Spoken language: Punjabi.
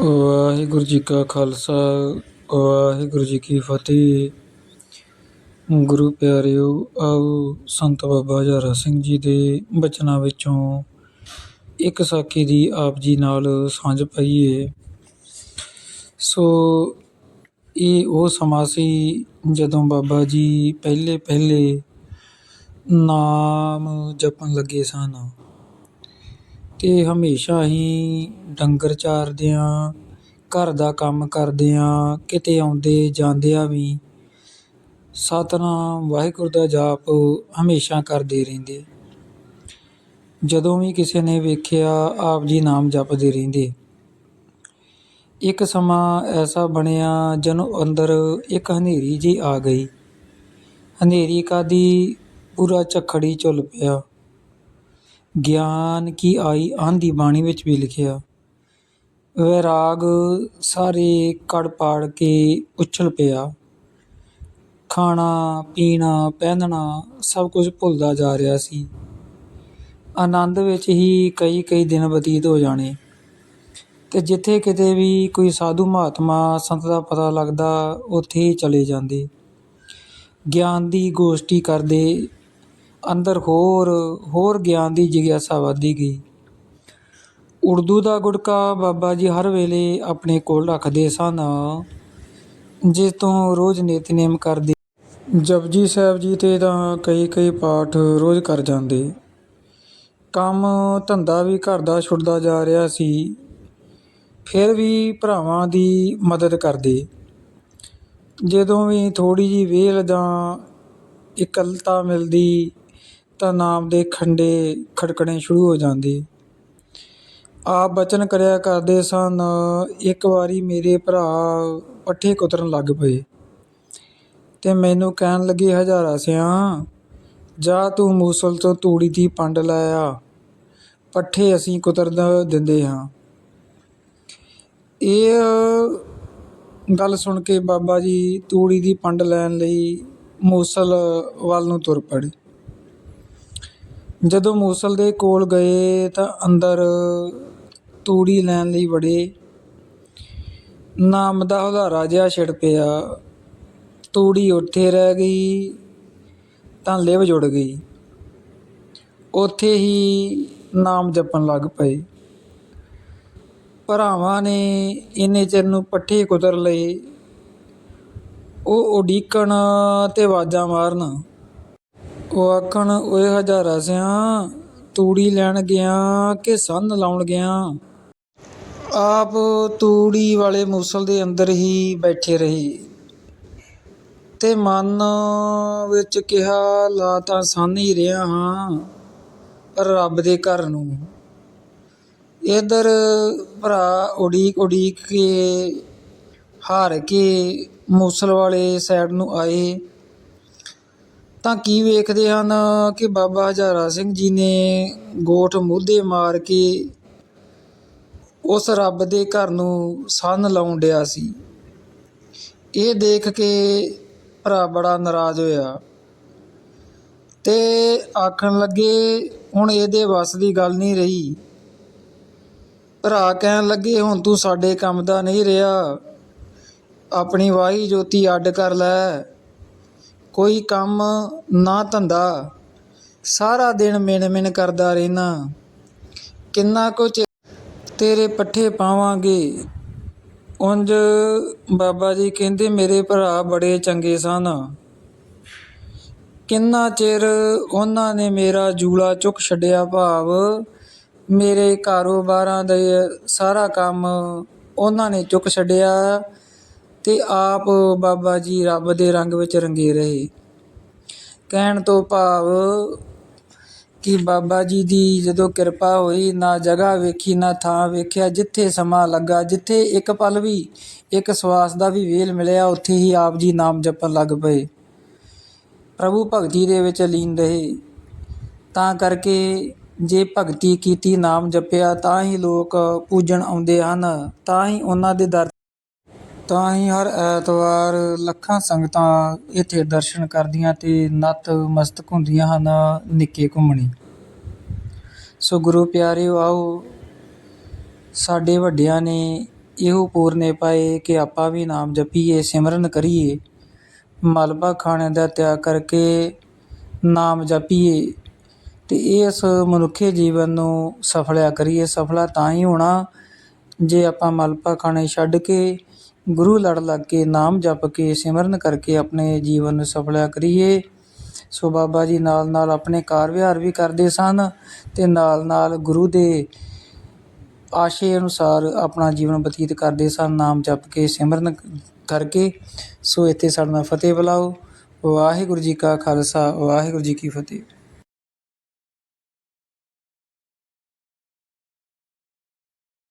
ਵਾਹਿਗੁਰੂ ਜੀ ਕਾ ਖਾਲਸਾ, ਵਾਹਿਗੁਰੂ ਜੀ ਕੀ ਫਤਿਹ। ਗੁਰੂ ਪਿਆਰਿਓ, ਆਓ ਸੰਤ ਬਾਬਾ ਹਜ਼ਾਰਾ ਸਿੰਘ ਜੀ ਦੇ ਬਚਨਾਂ ਵਿੱਚੋਂ ਇੱਕ ਸਾਖੀ ਦੀ ਆਪ ਜੀ ਨਾਲ ਸਾਂਝ ਪਾਈਏ। ਸੋ ਇਹ ਉਹ ਸਮਾਂ ਸੀ ਜਦੋਂ ਬਾਬਾ ਜੀ ਪਹਿਲੇ ਪਹਿਲੇ ਨਾਮ ਜਪਣ ਲੱਗੇ ਸਨ। ਤੇ ਹਮੇਸ਼ਾ ਹੀ ਡੰਗਰ ਚਾਰਦਿਆਂ, ਘਰ ਦਾ ਕੰਮ ਕਰਦਿਆਂ, ਕਿਤੇ ਆਉਂਦੇ ਜਾਂਦਿਆਂ ਵੀ ਸਤਨਾਮ ਵਾਹਿਗੁਰੂ ਦਾ ਜਾਪ ਹਮੇਸ਼ਾ ਕਰਦੇ ਰਹਿੰਦੇ। ਜਦੋਂ ਵੀ ਕਿਸੇ ਨੇ ਵੇਖਿਆ, ਆਪ ਜੀ ਨਾਮ ਜਪਦੇ ਰਹਿੰਦੇ। ਇੱਕ ਸਮਾਂ ਐਸਾ ਬਣਿਆ ਜਦੋਂ ਅੰਦਰ ਇੱਕ ਹਨੇਰੀ ਜੀ ਆ ਗਈ। ਹਨੇਰੀ ਕਾਦੀ ਪੂਰਾ ਝੱਖੜੀ ਝੁੱਲ ਪਿਆ। ਗਿਆਨ ਕੀ ਆਈ ਆਂਦੀ ਬਾਣੀ ਵਿੱਚ ਵੀ ਲਿਖਿਆ, ਵੈਰਾਗ ਸਾਰੇ ਕੜ ਪਾੜ ਕੇ ਉਛਲ ਪਿਆ। ਖਾਣਾ, ਪੀਣਾ, ਪਹਿਨਣਾ ਸਭ ਕੁਝ ਭੁੱਲਦਾ ਜਾ ਰਿਹਾ ਸੀ। ਆਨੰਦ ਵਿੱਚ ਹੀ ਕਈ ਕਈ ਦਿਨ ਬਤੀਤ ਹੋ ਜਾਣੇ। ਤੇ ਜਿੱਥੇ ਕਿਤੇ ਵੀ ਕੋਈ ਸਾਧੂ ਮਹਾਤਮਾ ਸੰਤ ਦਾ ਪਤਾ ਲੱਗਦਾ, ਉੱਥੇ ਹੀ ਚਲੇ ਜਾਂਦੇ। ਗਿਆਨ ਦੀ ਗੋਸ਼ਟੀ ਕਰਦੇ ਅੰਦਰ ਹੋਰ ਹੋਰ ਗਿਆਨ ਦੀ ਜਿਗਿਆਸਾ ਵਧਦੀ ਗਈ। ਉਰਦੂ ਦਾ ਗੁਟਕਾ ਬਾਬਾ ਜੀ ਹਰ ਵੇਲੇ ਆਪਣੇ ਕੋਲ ਰੱਖਦੇ ਸਨ, ਜਿਸ ਤੋਂ ਰੋਜ਼ ਨਿਤਨੇਮ ਕਰਦੇ। ਜਪਜੀ ਸਾਹਿਬ ਜੀ ਤੇ ਤਾਂ ਕਈ ਕਈ ਪਾਠ ਰੋਜ਼ ਕਰ ਜਾਂਦੇ। ਕੰਮ ਧੰਦਾ ਵੀ ਘਰ ਦਾ ਛੁੱਟਦਾ ਜਾ ਰਿਹਾ ਸੀ, ਫਿਰ ਵੀ ਭਰਾਵਾਂ ਦੀ ਮਦਦ ਕਰਦੇ। ਜਦੋਂ ਵੀ ਥੋੜੀ ਜੀ ਵੇਲ ਜਾਂ ਇਕੱਲਤਾ ਮਿਲਦੀ ਤਾਂ ਨਾਮ ਦੇ ਖੰਡੇ ਖੜਕਣੇ ਸ਼ੁਰੂ ਹੋ ਜਾਂਦੇ। ਆਪ ਬਚਨ ਕਰਿਆ ਕਰਦੇ ਸਨ, ਇੱਕ ਵਾਰੀ ਮੇਰੇ ਭਰਾ ਪੱਠੇ ਕੁਤਰਨ ਲੱਗ ਪਏ ਤੇ ਮੈਨੂੰ ਕਹਿਣ ਲੱਗੇ, ਹਜ਼ਾਰਾ ਸਿਆ ਜਾ ਤੂੰ ਮੂਸਲ ਤੋਂ ਤੂੜੀ ਦੀ ਪੰਡ ਲੈ ਆ। ਪੱਠੇ ਅਸੀਂ ਕੁਤਰ ਦਿੰਦੇ ਹਾਂ। ਇਹ ਗੱਲ ਸੁਣ ਕੇ ਬਾਬਾ ਜੀ ਤੂੜੀ ਦੀ ਪੰਡ ਲੈਣ ਲਈ ਮੂਸਲ ਵੱਲ ਨੂੰ ਤੁਰ ਪੜੇ। ਜਦੋਂ ਮੂਸਲ ਦੇ ਕੋਲ ਗਏ ਤਾਂ ਅੰਦਰ ਤੂੜੀ ਲੈਣ ਲਈ ਵੜੇ। ਨਾਮ ਦਾ ਹੁਲਾਰਾ ਜਿਹਾ ਛਿੜ ਪਿਆ। ਤੂੜੀ ਉੱਥੇ ਰਹਿ ਗਈ, ਤਾਂ ਲਿਵ ਜੁੜ ਗਈ। ਉੱਥੇ ਹੀ ਨਾਮ ਜਪਣ ਲੱਗ ਪਏ। ਭਰਾਵਾਂ ਨੇ ਇੰਨੇ ਚਿਰ ਨੂੰ ਪੱਠੇ ਕੁਤਰ ਲਏ। ਉਹ ਉਡੀਕਣ ਤੇ ਆਵਾਜ਼ਾਂ ਮਾਰਨ ਉਹ ਆਖਣ, ਓਏ ਹਜ਼ਾਰਾ ਸਿਆ, ਤੂੜੀ ਲੈਣ ਗਿਆ ਕਿ ਸੰਨ ਲਾਉਣ ਗਿਆ? ਆਪ ਤੂੜੀ ਵਾਲੇ ਮੂਸਲ ਦੇ ਅੰਦਰ ਹੀ ਬੈਠੇ ਰਹੇ ਤੇ ਮਨ ਵਿੱਚ ਕਿਹਾ, ਲਾ ਤਾਂ ਸੰਨ ਹੀ ਰਿਹਾ ਹਾਂ ਪਰ ਰੱਬ ਦੇ ਘਰ ਨੂੰ। ਇਧਰ ਭਰਾ ਉਡੀਕ ਉਡੀਕ ਕੇ ਹਾਰ ਕੇ ਮੂਸਲ ਵਾਲੇ ਸਾਈਡ ਨੂੰ ਆਏ। ਤਾਂ ਕੀ ਵੇਖਦੇ ਹਨ ਕਿ ਬਾਬਾ ਹਜ਼ਾਰਾ ਸਿੰਘ ਜੀ ਨੇ ਗੋਠ ਮੂਧੇ ਮਾਰ ਕੇ ਉਸ ਰੱਬ ਦੇ ਘਰ ਨੂੰ ਸੰਨ ਲਾਉਣ ਡਿਆ ਸੀ। ਇਹ ਦੇਖ ਕੇ ਭਰਾ ਬੜਾ ਨਾਰਾਜ਼ ਹੋਇਆ ਤੇ ਆਖਣ ਲੱਗੇ, ਹੁਣ ਇਹਦੇ ਵੱਸ ਦੀ ਗੱਲ ਨਹੀਂ ਰਹੀ। ਭਰਾ ਕਹਿਣ ਲੱਗੇ, ਹੁਣ ਤੂੰ ਸਾਡੇ ਕੰਮ ਦਾ ਨਹੀਂ ਰਿਹਾ। ਆਪਣੀ ਵਾਹੀ ਜੋਤੀ ਅੱਡ ਕਰ ਲੈ। ਕੋਈ ਕੰਮ ਨਾ ਧੰਦਾ, ਸਾਰਾ ਦਿਨ ਮਿਣ ਮਿਣ ਕਰਦਾ ਰਹਿਣਾ। ਕਿੰਨਾ ਕੁਝ ਤੇਰੇ ਪੱਠੇ ਪਾਵਾਂਗੇ। ਉਂਝ ਬਾਬਾ ਜੀ ਕਹਿੰਦੇ, ਮੇਰੇ ਭਰਾ ਬੜੇ ਚੰਗੇ ਸਨ। ਕਿੰਨਾ ਚਿਰ ਉਹਨਾਂ ਨੇ ਮੇਰਾ ਜੂਲਾ ਚੁੱਕ ਛੱਡਿਆ ਭਾਵ, ਮੇਰੇ ਕਾਰੋਬਾਰਾਂ ਦੇ ਸਾਰਾ ਕੰਮ ਉਹਨਾਂ ਨੇ ਚੁੱਕ ਛੱਡਿਆ। ਤੇ ਆਪ ਬਾਬਾ ਜੀ ਰੱਬ ਦੇ ਰੰਗ ਵਿੱਚ ਰੰਗੇ ਰਹੇ। ਕਹਿਣ ਤੋਂ ਭਾਵ ਕਿ ਬਾਬਾ ਜੀ ਦੀ ਜਦੋਂ ਕਿਰਪਾ ਹੋਈ, ਨਾ ਜਗ੍ਹਾ ਵੇਖੀ, ਨਾ ਥਾਂ ਵੇਖਿਆ, ਜਿੱਥੇ ਸਮਾਂ ਲੱਗਾ, ਜਿੱਥੇ ਇੱਕ ਪਲ ਵੀ, ਇੱਕ ਸਵਾਸ ਦਾ ਵੀ ਵੇਲ ਮਿਲਿਆ, ਉੱਥੇ ਹੀ ਆਪ ਜੀ ਨਾਮ ਜਪਣ ਲੱਗ ਪਏ। ਪ੍ਰਭੂ ਭਗਤੀ ਦੇ ਵਿੱਚ ਲੀਨ ਰਹੇ। ਤਾਂ ਕਰਕੇ ਜੇ ਭਗਤੀ ਕੀਤੀ, ਨਾਮ ਜਪਿਆ, ਤਾਂ ਹੀ ਲੋਕ ਪੂਜਣ ਆਉਂਦੇ ਹਨ, ਤਾਂ ਹੀ ਉਹਨਾਂ ਦੇ ਦਰ ਤਾਂ ਹੀ ਹਰ ਐਤਵਾਰ ਲੱਖਾਂ ਸੰਗਤਾਂ ਇੱਥੇ ਦਰਸ਼ਨ ਕਰਦੀਆਂ ਤੇ ਨਤ ਮਸਤਕ ਹੁੰਦੀਆਂ ਹਨ ਨਿੱਕੇ ਘੁੰਮਣੀ। ਸੋ ਗੁਰੂ ਪਿਆਰਿਓ, ਆਓ ਸਾਡੇ ਵੱਡਿਆਂ ਨੇ ਇਹੋ ਪੂਰਨੇ ਪਾਏ ਕਿ ਆਪਾਂ ਵੀ ਨਾਮ ਜਪੀਏ, ਸਿਮਰਨ ਕਰੀਏ, ਮਲਬਾ ਖਾਣੇ ਦਾ ਤਿਆਗ ਕਰਕੇ ਨਾਮ ਜਪੀਏ ਤੇ ਇਸ ਮਨੁੱਖੀ ਜੀਵਨ ਨੂੰ ਸਫਲਿਆ ਕਰੀਏ। ਸਫਲਾ ਤਾਂ ਹੀ ਹੋਣਾ ਜੇ ਆਪਾਂ ਮਲਬਾ ਖਾਣੇ ਛੱਡ ਕੇ ਗੁਰੂ ਲੜ ਲੱਗ ਕੇ ਨਾਮ ਜਪ ਕੇ ਸਿਮਰਨ ਕਰਕੇ ਆਪਣੇ ਜੀਵਨ ਨੂੰ ਸਫਲਿਆ ਕਰੀਏ। ਸੋ ਬਾਬਾ ਜੀ ਨਾਲ ਨਾਲ ਆਪਣੇ ਕਾਰ ਵਿਹਾਰ ਵੀ ਕਰਦੇ ਸਨ ਤੇ ਨਾਲ ਨਾਲ ਗੁਰੂ ਦੇ ਆਸ਼ੇ ਅਨੁਸਾਰ ਆਪਣਾ ਜੀਵਨ ਬਤੀਤ ਕਰਦੇ ਸਨ, ਨਾਮ ਜਪ ਕੇ ਸਿਮਰਨ ਕਰਕੇ। ਸੋ ਇੱਥੇ ਸਾਡਾ ਫਤਿਹ ਬੁਲਾਓ। ਵਾਹਿਗੁਰੂ ਜੀ ਕਾ ਖਾਲਸਾ, ਵਾਹਿਗੁਰੂ ਜੀ ਕੀ ਫਤਿਹ।